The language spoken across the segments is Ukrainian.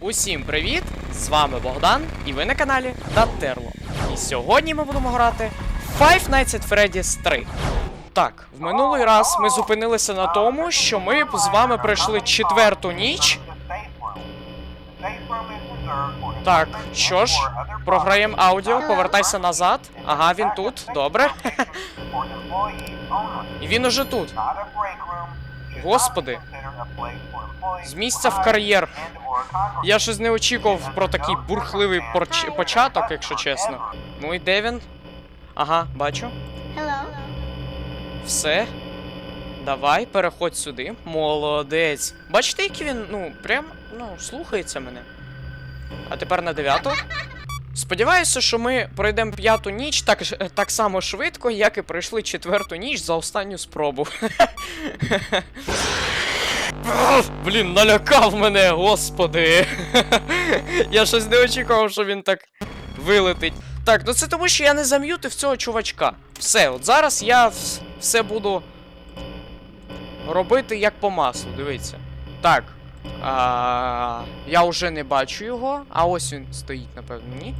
Усім привіт! З вами Богдан, і ви на каналі Даттерло. І сьогодні ми будемо грати Five Nights at Freddy's 3. Так, в минулий раз ми зупинилися на тому, що ми з вами пройшли четверту ніч. Так, що ж, програємо аудіо, повертайся назад. Ага, він тут, добре. Він уже тут. Господи. З місця в кар'єр. Я щось не очікував про такий бурхливий порч- початок, якщо чесно. Ну і де він? Ага, бачу. Hello. Все. Давай, переходь сюди. Молодець. Бачите, який він, ну, прям, ну, слухається мене. А тепер на дев'яту. Сподіваюся, що ми пройдемо п'яту ніч так, так само швидко, як і пройшли четверту ніч за останню спробу. Блін, налякав мене, господи. Я щось не очікував, що він так вилетить. Так, ну це тому, що я не зам'ютив цього чувачка. Все, от зараз я все буду робити як по маслу, дивіться. Так. А, я вже не бачу його, а ось він стоїть, напевно, ні.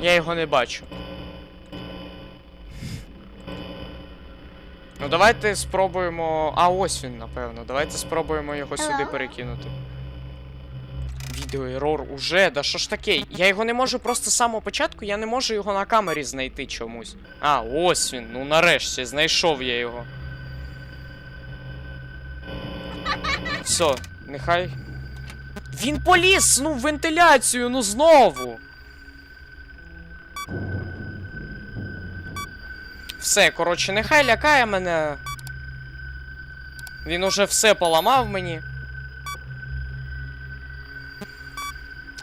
Я його не бачу. Ну, давайте спробуємо. А, ось він, напевно. Давайте спробуємо його сюди перекинути. Відео ерор уже. Да що ж таке? Я його не можу просто з самого початку, я не можу його на камері знайти чомусь. А, ось він. Ну нарешті, знайшов я його. Все, нехай. Він поліз! Ну, в вентиляцію, ну знову. Все, коротше, нехай лякає мене. Він уже все поламав мені.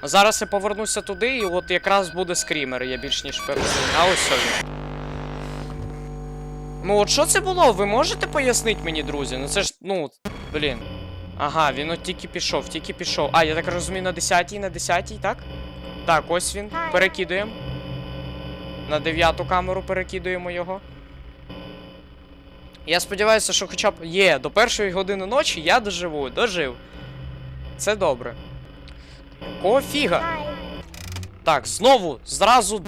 Зараз я повернуся туди, і от якраз буде скрімер, я більш ніж переконаний. А ось він. Ну от що це було? Ви можете пояснити мені, друзі? Ну це ж, ну, блін. Ага, він от тільки пішов, тільки пішов. А, я так розумію, на 10-й, на 10-й, так? Так, ось він. Перекидуємо. На дев'яту камеру перекидуємо його. Я сподіваюся, що хоча б є, до першої години ночі я доживу, дожив. Це добре. Якого фіга? Так, знову, зразу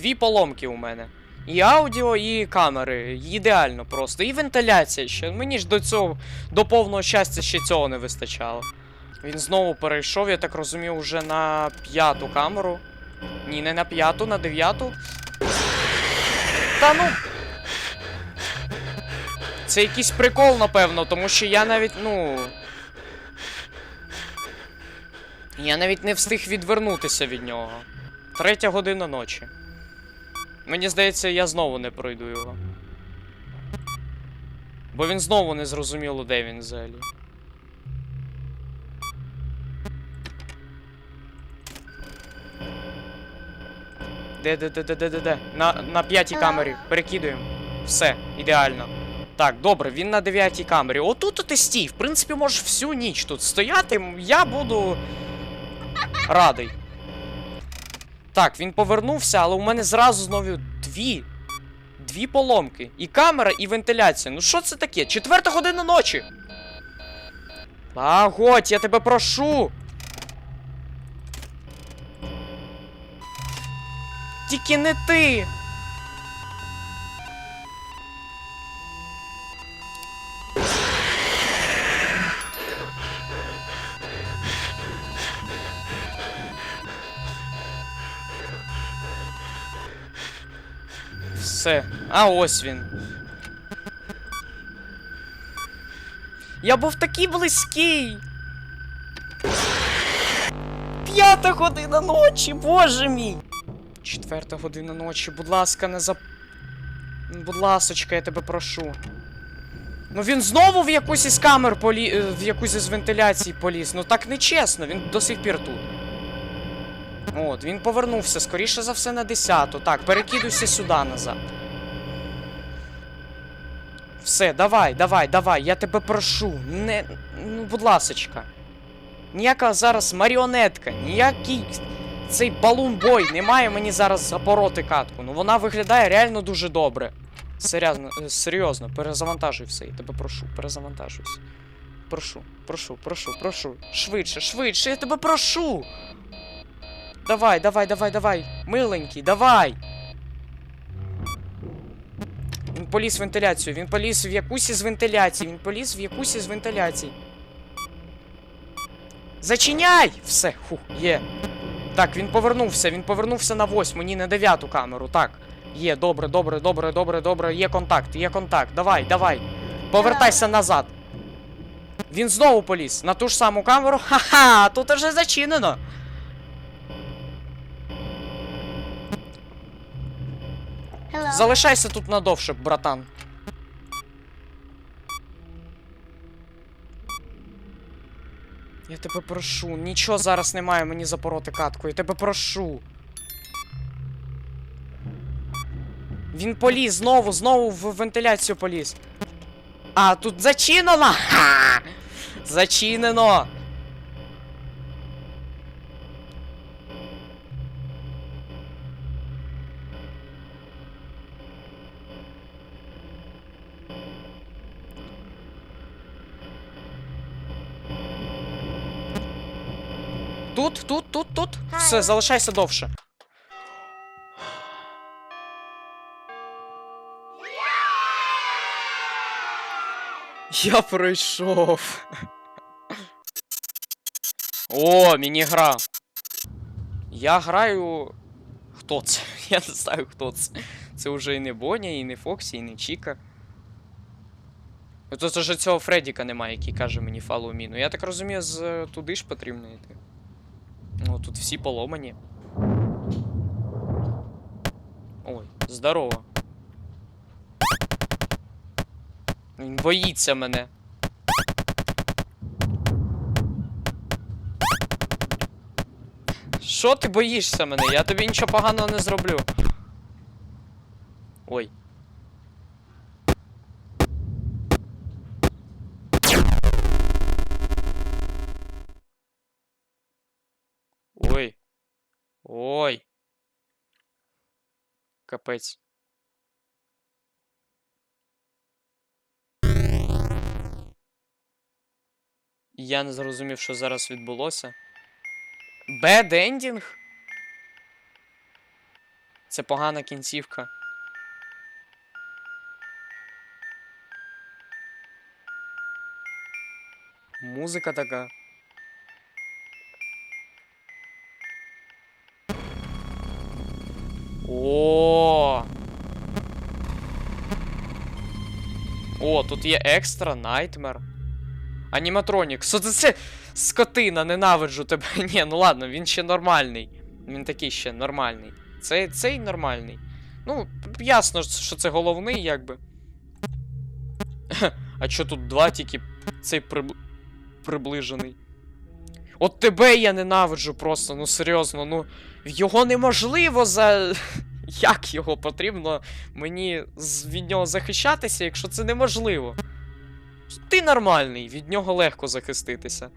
дві поломки у мене. І аудіо, і камери. Ідеально просто. І вентиляція ще. Мені ж до цього, до повного щастя ще цього не вистачало. Він знову перейшов, я так розумію, вже на п'яту камеру. Ні, не на п'яту, на дев'яту. Та ну. Це якийсь прикол, напевно, тому що я навіть, ну. Я навіть не встиг відвернутися від нього. Третя година ночі. Мені здається, я знову не пройду його. Бо він знову не зрозуміло, де він взагалі. Де, де, де, де, де, де, де? На, на п'ятій камері. Перекидуємо. Все, ідеально. Так, добре, він на дев'ятій камері. Отут ти стій. В принципі, можеш всю ніч тут стояти. Я буду радий. Так, він повернувся, але у мене зразу знову дві. Дві поломки. І камера, і вентиляція. Ну що це таке? Четверта година ночі. Лагодь, я тебе прошу. Тільки не ти. Все. А ось він. Я був такий близький. П'ята година ночі, боже мій. Четверта година ночі, будь ласка, не зап... Будь ласочка, я тебе прошу. Ну він знову в якусь із камер полі... е, в якусь із вентиляцій поліз. Ну так нечесно, він до сих пір тут. От, він повернувся, скоріше за все, на 10-ту. Так, перекидуйся сюди назад. Все, давай, давай, давай, я тебе прошу. Не. Ну, будь ласочка. Ніяка зараз маріонетка, ніякий цей балун-бой не має мені зараз запороти катку. Ну вона виглядає реально дуже добре. Серйозно, е, серйозно, перезавантажуй все, я тебе прошу, перезавантажуйся. прошу, прошу, прошу, прошу. Швидше, швидше, я тебе прошу. Давай, давай, давай, давай. Миленький, давай. Він поліз в вентиляцію, він поліз в якусь із вентиляцій, він поліз в якусь із вентиляцій. Зачиняй! Все, фух, є. Так, він повернувся, він повернувся на восьму, ні, на дев'яту камеру. Так. Є, добре, добре, добре, добре, добре. Є контакт, є контакт. Давай, давай. Повертайся назад. Він знову поліз на ту ж саму камеру. Ха-ха! Тут уже зачинено. Hello. Залишайся тут надовше, братан. Я тебе прошу, нічого зараз немає мені запороти катку, я тебе прошу. Він поліз знову, знову в вентиляцію поліз. А, тут зачинено! Зачинено! Тут, тут, тут, тут. Все, залишайся довше. Я пройшов. О, міні-гра. Я граю. Хто це? Я не знаю, хто це. Це вже і не Боня, і не Фоксі, і не Чіка. Тут вже цього Фредіка немає, який каже мені follow me. Ну я так розумію, з е, туди ж потрібно йти. Ну, тут всі поломані. Ой, здорово. Він боїться мене. Що ти боїшся мене? Я тобі нічого поганого не зроблю. Ой. Ой. Капець. Я не зрозумів, що зараз відбулося. Бед ендінг? Це погана кінцівка. Музика така. О. О, тут є екстра найтмер. Аніматронік. Що це це? Скотина, ненавиджу тебе. Ні, ну ладно, він ще нормальний. Він такий ще нормальний. Цей, цей нормальний. Ну, ясно, що це головний, якби. А що тут два тільки цей приб... приближений. От тебе я ненавиджу просто, ну серйозно, ну. Його неможливо за. Як його потрібно мені від нього захищатися, якщо це неможливо? Ти нормальний, від нього легко захиститися.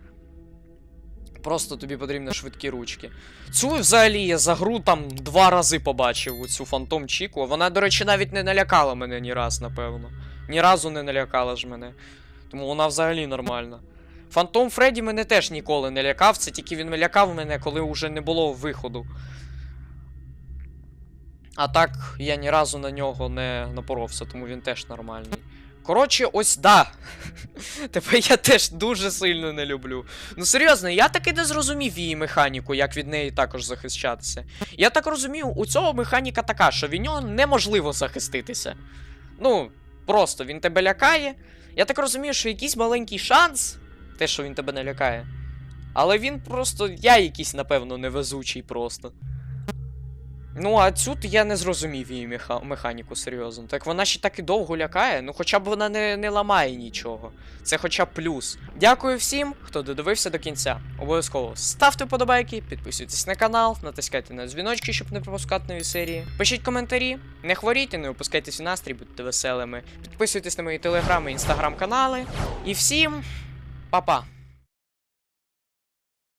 Просто тобі потрібні швидкі ручки. Цю взагалі я за гру там два рази побачив у цю Фантом Чіку. Вона, до речі, навіть не налякала мене ні раз, напевно. Ні разу не налякала ж мене. Тому вона взагалі нормальна. Фантом Фредді мене теж ніколи не лякав, це тільки він лякав мене, коли вже не було виходу. А так, я ні разу на нього не напоровся, тому він теж нормальний. Коротше, ось да. Тебе я теж дуже сильно не люблю. Ну серйозно, я таки не зрозумів її механіку, як від неї також захищатися. Я так розумію, у цього механіка така, що від нього неможливо захиститися. Ну, просто він тебе лякає. Я так розумію, що якийсь маленький шанс, те, що він тебе не лякає. Але він просто. Я якийсь, напевно, невезучий просто. Ну, а цю я не зрозумів її меха... механіку серйозно. Так вона ще так і довго лякає, ну хоча б вона не, не ламає нічого. Це хоча б плюс. Дякую всім, хто додивився до кінця. Обов'язково ставте вподобайки, підписуйтесь на канал, натискайте на дзвіночки, щоб не пропускати нові серії. Пишіть коментарі, не хворійте, не опускайтесь в настрій, будьте веселими. Підписуйтесь на мої телеграми, інстаграм канали. І всім па-па!